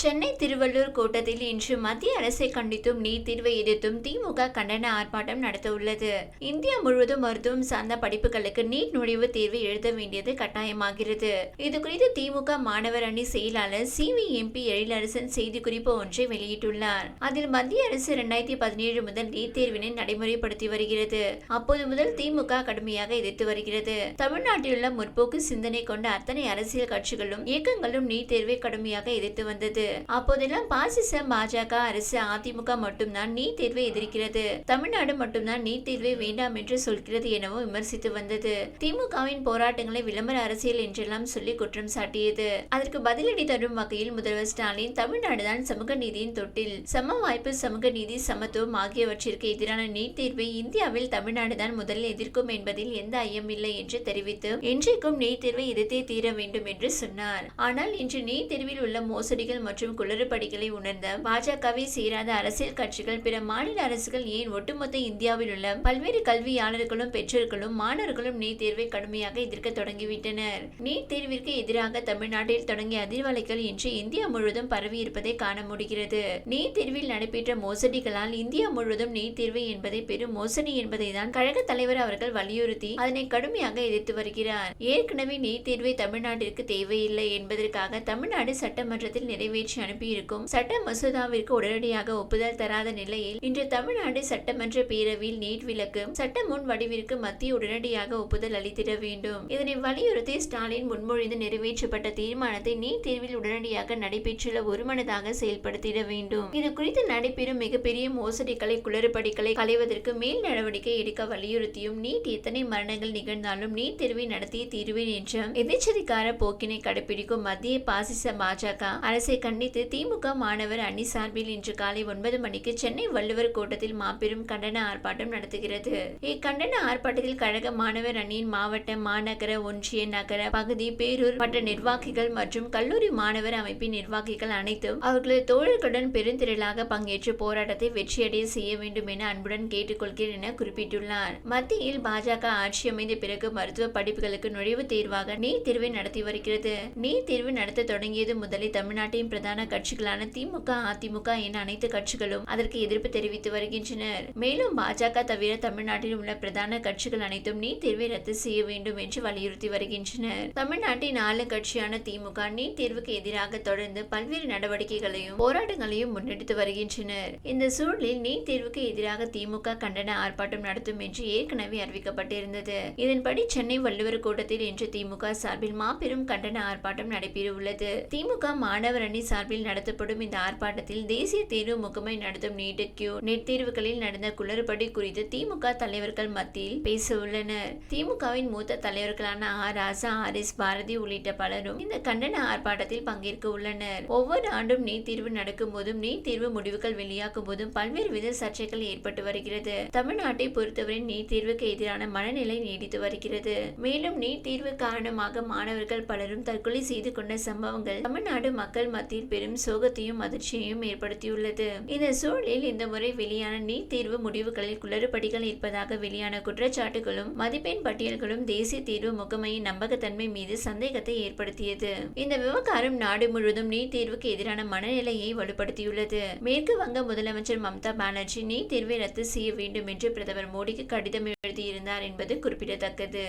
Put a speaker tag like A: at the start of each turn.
A: சென்னை திருவள்ளூர் கூட்டத்தில் இன்று மத்திய அரசை கண்டித்தும் நீட் தேர்வை எதிர்த்தும் திமுக கண்டன ஆர்ப்பாட்டம் நடத்த உள்ளது இந்தியா முழுவதும் மருத்துவம் சார்ந்த படிப்புகளுக்கு நீட் நுழைவுத் தேர்வு எழுத வேண்டியது கட்டாயமாகிறது. இதுகுறித்து திமுக மாணவர் அணி செயலாளர் சி வி எம்பி எழிலரசன் செய்திக்குறிப்பு ஒன்றை வெளியிட்டுள்ளார். அதில் மத்திய அரசு இரண்டாயிரத்தி பதினேழு முதல் நீட் தேர்வினை நடைமுறைப்படுத்தி வருகிறது. அப்போது முதல் திமுக கடுமையாக எதிர்த்து வருகிறது. தமிழ்நாட்டிலுள்ள முற்போக்கு சிந்தனை கொண்ட அத்தனை அரசியல் கட்சிகளும் இயக்கங்களும் நீட் தேர்வை கடுமையாக எதிர்த்து வந்தது. அப்போதெல்லாம் பாசிச பாஜக அரசு அதிமுக மட்டும்தான் நீட் தேர்வை எதிர்க்கிறது. தமிழ்நாடு மட்டும்தான் நீட் தேர்வை வேண்டாம் என்று சொல்கிறது எனவும் விமர்சித்து வந்தது. திமுகவின் போராட்டங்களை விளம்பர அரசியல் என்றெல்லாம் சொல்லி குற்றம் சாட்டியது. அதற்கு பதிலடி தரும் வகையில் முதல்வர் ஸ்டாலின் தமிழ்நாடுதான் சமூக நீதியின் தொட்டில். சம வாய்ப்பு சமூக நீதி சமத்துவம் ஆகியவற்றிற்கு எதிரான நீட் தேர்வை இந்தியாவில் தமிழ்நாடுதான் முதலில் எதிர்க்கும் என்பதில் எந்த ஐயம் இல்லை என்று தெரிவித்து இன்றைக்கும் நீட் தேர்வை எதிர்த்தே தீர வேண்டும் என்று சொன்னார். ஆனால் இன்று நீட் தேர்வில் உள்ள மோசடிகள் மற்றும் மற்றும் குளறுபடிகளை உணர்ந்த பாஜகவை சேராத அரசியல் கட்சிகள் பிற மாநில அரசுகள் ஏன் ஒட்டுமொத்த இந்தியாவில் உள்ள பல்வேறு கல்வியாளர்களும் பெற்றோர்களும் மாணவர்களும் நீட் தேர்வை கடுமையாக எதிர்க்க தொடங்கிவிட்டனர். நீட் தேர்விற்கு எதிராக தமிழ்நாட்டில் தொடங்கிய அதிர்வலைகள் இன்று இந்தியா முழுவதும் பரவி இருப்பதை காண முடிகிறது. நீட் தேர்வில் நடைபெற்ற மோசடிகளால் இந்தியா முழுவதும் நீட் தேர்வு என்பதை பெரும் மோசடி என்பதை தான் கழக தலைவர் அவர்கள் வலியுறுத்தி அதனை கடுமையாக எதிர்த்து வருகிறார். ஏற்கனவே நீட் தேர்வை தமிழ்நாட்டிற்கு தேவையில்லை என்பதற்காக தமிழ்நாடு சட்டமன்றத்தில் நிறைவேற்றி பேச்சு அனுப்பியிருக்கும். சட்ட மசோதாவிற்கு உடனடியாக ஒப்புதல் தராத நிலையில் இன்று தமிழ்நாடு சட்டமன்ற பேரவையில் நீட் விலக்கு சட்ட முன் வடிவிற்கு மத்திய உடனடியாக ஒப்புதல் அளித்திட வேண்டும். இதனை வலியுறுத்தி ஸ்டாலின் முன்மொழிந்து நிறைவேற்றப்பட்ட தீர்மானத்தை நீட் தேர்வில் உடனடியாக நடைபெற்றுள்ள ஒருமனதாக செயல்படுத்திட வேண்டும். இது குறித்து நடைபெறும் மிகப்பெரிய மோசடிகளை குளறுபடிகளை களைவதற்கு மேல் நடவடிக்கை எடுக்க வலியுறுத்தியும் நீட் எத்தனை மரணங்கள் நிகழ்ந்தாலும் நீட் தேர்வை நடத்திய தீர்வேன் என்ற எதிர்ச்சதிக்கார போக்கினை கடைபிடிக்கும் மத்திய பாசிச பாஜக அரசை கண்டு கண்டித்து திமுக மாணவர் அணி சார்பில் இன்று காலை ஒன்பது மணிக்கு சென்னை வள்ளுவர் கோட்டத்தில் மாபெரும் கண்டன ஆர்ப்பாட்டம் நடத்துகிறது. இக்கண்டன ஆர்ப்பாட்டத்தில் கழக மாணவர் அணியின் மாவட்ட மாநகர ஒன்றிய நகர பகுதி பேரூர் மற்ற நிர்வாகிகள் மற்றும் கல்லூரி மாணவர் அமைப்பின் நிர்வாகிகள் அனைத்தும் அவர்களது தோழர்களுடன் பெருந்திரளாக பங்கேற்று போராட்டத்தை வெற்றியடைய செய்ய வேண்டும் என அன்புடன் கேட்டுக்கொள்கிறேன் என குறிப்பிட்டுள்ளார். மத்தியில் பாஜக ஆட்சி அமைந்த பிறகு மருத்துவ படிப்புகளுக்கு நுழைவுத் தேர்வாக நீட் தேர்வை நடத்தி வருகிறது. நீட் தேர்வு நடத்த தொடங்கியது முதலில் தமிழ்நாட்டின் பிரதான கட்சிகளான திமுக அதிமுக என அனைத்து கட்சிகளும் அதற்கு எதிர்ப்பு தெரிவித்து வருகின்றனர். மேலும் பாஜக தவிர தமிழ்நாட்டில் உள்ள பிரதான கட்சிகள் அனைத்தும் நீட் தேர்வை ரத்து செய்ய வேண்டும் என்று வலியுறுத்தி வருகின்றனர். தமிழ்நாட்டின் ஆளு கட்சியான திமுக நீட் தேர்வுக்கு எதிராக தொடர்ந்து பல்வேறு நடவடிக்கைகளையும் போராட்டங்களையும் முன்னெடுத்து வருகின்றனர். இந்த சூழலில் நீட் தேர்வுக்கு எதிராக திமுக கண்டன ஆர்ப்பாட்டம் நடத்தும் என்று ஏற்கனவே அறிவிக்கப்பட்டிருந்தது. இதன்படி சென்னை வள்ளுவர் கூட்டத்தில் இன்று திமுக சார்பில் மாபெரும் கண்டன ஆர்ப்பாட்டம் நடைபெறவுள்ளது. திமுக மாணவர் அணி சார்பில் நடத்தப்படும் இந்த ஆர்ப்பாட்டத்தில் தேசிய தேர்வு முகமை நடத்தும் நீட் கியூ நெட் தேர்வுகளில் நடந்த குளறுபடி குறித்து திமுக தலைவர்கள் மத்தியில் பேச உள்ளனர். திமுகவின் மூத்த தலைவர்களான R Raja R. S. Bharathi உள்ளிட்ட பலரும் இந்த கண்டன ஆர்ப்பாட்டத்தில் பங்கேற்க உள்ளனர். ஒவ்வொரு ஆண்டும் நீட் தேர்வு நடக்கும் போதும் நீட் தேர்வு முடிவுகள் வெளியாகும் போதும் பல்வேறு வித சர்ச்சைகள் ஏற்பட்டு வருகிறது. தமிழ்நாட்டை பொறுத்தவரை நீட் தேர்வுக்கு எதிரான மனநிலை நீடித்து வருகிறது. மேலும் நீட் தேர்வு காரணமாக மாணவர்கள் பலரும் தற்கொலை செய்து கொண்ட சம்பவங்கள் தமிழ்நாடு மக்கள் மத்தியில் பெரும் சோகத்தையும் அதிர்ச்சியையும் ஏற்படுத்தியுள்ளது. இந்த சூழலில் இந்த முறை வெளியான நீட் தேர்வு முடிவுகளில் குளறுபடிகள் இருப்பதாக வெளியான குற்றச்சாட்டுகளும் மதிப்பெண் பட்டியல்களும் தேசிய தேர்வு முகமையின் நம்பகத்தன்மை மீது சந்தேகத்தை ஏற்படுத்தியது. இந்த விவகாரம் நாடு முழுவதும் நீட் தேர்வுக்கு எதிரான மனநிலையை வலுப்படுத்தியுள்ளது. மேற்கு வங்க முதலமைச்சர் மம்தா பானர்ஜி நீட் தேர்வை ரத்து செய்ய வேண்டும் என்று பிரதமர் மோடிக்கு கடிதம் எழுதியிருந்தார் என்பது குறிப்பிடத்தக்கது.